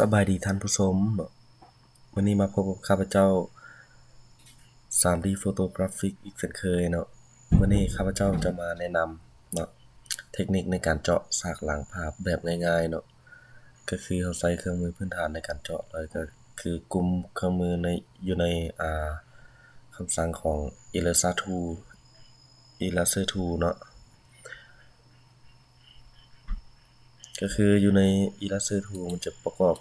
สบายดีท่านผู้ชม วันนี้มาพบกับข้าพเจ้า 3D Photographic อีกเช่นเคยเนาะ วันนี้ข้าพเจ้าจะมาแนะนำเนาะเทคนิคในการเจาะฉากหลังภาพแบบง่ายๆเนาะ ก็คือเราใช้เครื่องมือพื้นฐานในการเจาะเลยก็คือกลุ่มเครื่องมือในอยู่ในอ่าคำสั่งของ Eraser Tool Eraser Tool เนาะก็คืออยู่ใน Illustrator มันจะประกอบ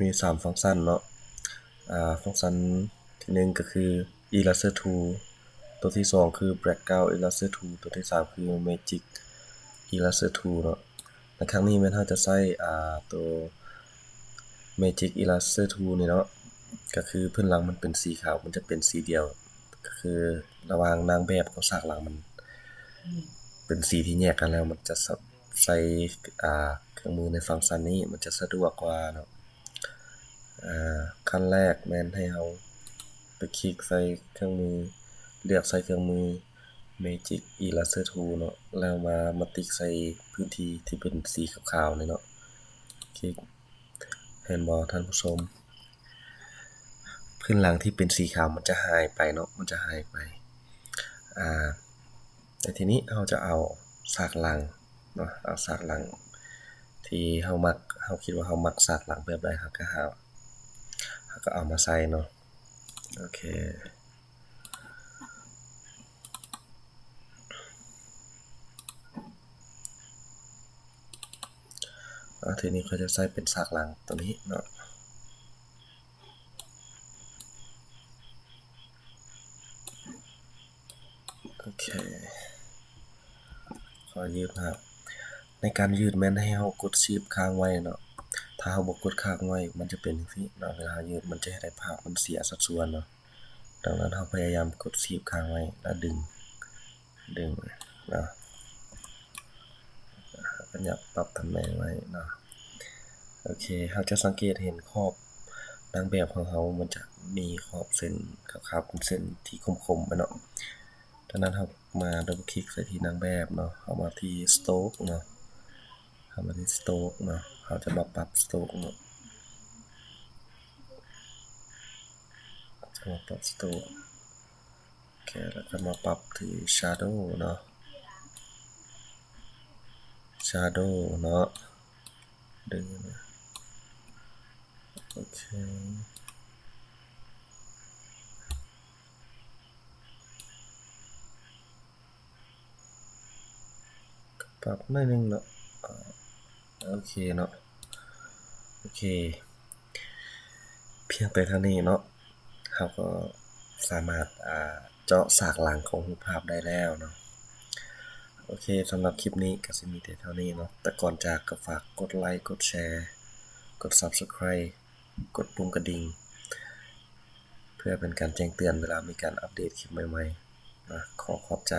มี 3 ฟังก์ชันเนาะ อ่า ฟังก์ชันที่ 1 ก็คือ Illustrator Tool ตัวที่ 2 คือ Background Illustrator Tool ตัวที่ 3 คือ Magic Illustrator Tool เนาะในครั้งนี้แม่นเราจะใช้อ่า ตัว Magic Illustrator Tool นี่เนาะ ก็คือพื้นหลังมันเป็นสีขาว มันจะเป็นสีเดียว ก็คือระหว่างนางแบบกับฉากหลังมัน เป็นสีที่แยกกันแล้ว มันจะใช้อ่าเครื่องมือในฟังก์ชันนี้มันจะสะดวกกว่าเนาะ ขั้นแรกแมนให้เราไปคลิกใส่เครื่องมือ เลือกใส่เครื่องมือ Magic Eraser Tool เนาะแล้วมามาติ๊กใส่พื้นที่ที่เป็นสีขาวๆนี่เนาะคลิกเห็นบ่ท่านผู้ชม พื้นหลังที่เป็นสีขาวมันจะหายไปเนาะมันจะหายไปอ่าแต่ทีนี้เราจะเอาฉากหลังเนาะเอาฉากหลัง ที่เฮามักเฮาคิดว่าเฮามักฉากหลังแบบใดเฮาก็หา เฮาก็เอามาใส่เนาะโอเคอ่าทีนี้เขาจะใส่เป็นฉากหลังตัวนี้เนาะโอเค ขอยืดนะครับ ในการยืดแม่นให้เฮากดชีพค้างไว้เนาะ ถ้าเฮาบ่กดค้างไว้ มันจะเป็นจังซี่เนาะเวลายืดมันจะเฮ็ดให้ภาพมันเสียสัดส่วนเนาะ ดังนั้นเฮาพยายามกดชีพค้างไว้แล้วดึง ดึงเนาะขยับปรับตำแหน่งไว้เนาะโอเคเฮาจะสังเกตเห็นขอบนางแบบของเฮามันจะมีขอบเส้นขาวๆเป็นเส้นที่คมๆไปเนาะดังนั้นครับมาดับคลิกใส่ที่นางแบบเนาะเข้ามาที่สโต๊กเนาะ มาที่สโต๊กเนาะเขาจะมาปรับสโต๊กเนาะจะมาปรับสโต๊กโอเคแล้วก็มาปรับที่ shadow เนาะ shadow เนาะดึงนะโอเคปรับหน่อยนึงเนาะ โอเคเนาะโอเค เพียงแต่เท่านี้เนาะเราก็สามารถอ่าเจาะฉากหลังของรูปภาพได้แล้วเนาะโอเคสำหรับคลิปนี้ก็สิมีแต่เท่านี้เนาะแต่ก่อนจากก็ฝากกดไลค์กดแชร์ กด Subscribe กดปุ่มกระดิ่งเพื่อเป็นการแจ้งเตือนเวลามีการอัปเดตคลิปใหม่ๆนะขอขอบใจ